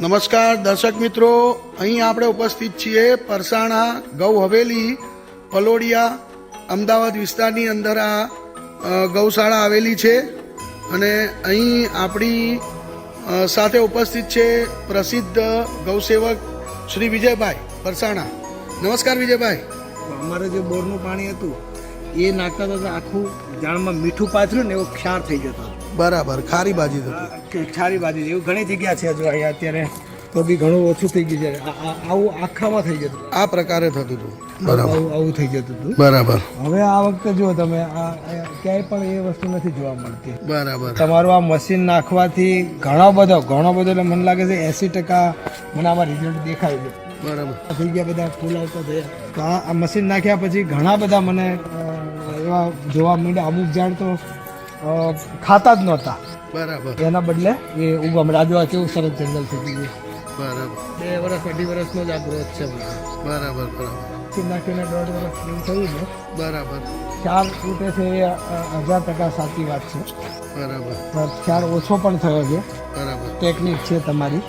નમસ્કાર, દર્શક મિત્રો. અહીં આપણે ઉપસ્થિત છીએ પરસાણા, ગૌ હવેલી, પલોડિયા, અમદાવાદ વિસ્તારની અંદર આ ગૌશાળા આવેલી છે. અને અહીં આપણી સાથે ઉપસ્થિત છે પ્રસિદ્ધ ગૌસેવક શ્રી વિજયભાઈ પરસાણા. નમસ્કાર વિજયભાઈ. અમારે જે બોરનું પાણી હતું, એ નાખતા હતા આખું જાણમાં મીઠું પાથર્યું ને એવો ક્ષાર થઈ જતો. બરાબર ખારી બાજી થતી. બાજી એવું ઘણી જગ્યા છે હજુ અહીંયા અત્યારે. તો બી ઘણું ઓછું થઈ ગયું છે. આવું આખામાં થઈ જતું. આ પ્રકારે થતું હતું. બરાબર. આવું થઈ જતું હતું. બરાબર. હવે આ વખતે જુઓ તમે આ ક્યાંય પણ એ વસ્તુ નથી જોવા મળતી. બરાબર. તમારું આ મશીન નાખવાથી ઘણો બધો ઘણો બધો એટલે મને લાગે છે એસી ટકા મને આમાં રિઝલ્ટ દેખાય છે. બરાબર. થઈ ગયા બધા ફૂલ આવતા થયા. તો આ મશીન નાખ્યા પછી ઘણા બધા મને એવા જોવા મળ્યા. અમુક ઝાડ તો ખાતા જ નહોતા. બરાબર. એના બદલે એ ઉગમ રાજવા કેવું સરસ જંગલ થઈ ગયું. બરાબર. બે વર્ષ અઢી વર્ષનો જ આ ગ્રોથ છે બરાબર બરાબર. નાખીને દોઢ વર્ષ જેવું થયું છે. બરાબર. ચાર તૂટે છે એ હજાર ટકા સાચી વાત છે. બરાબર. ચાર ઓછો પણ થયો છે. બરાબર. ટેકનિક છે તમારી.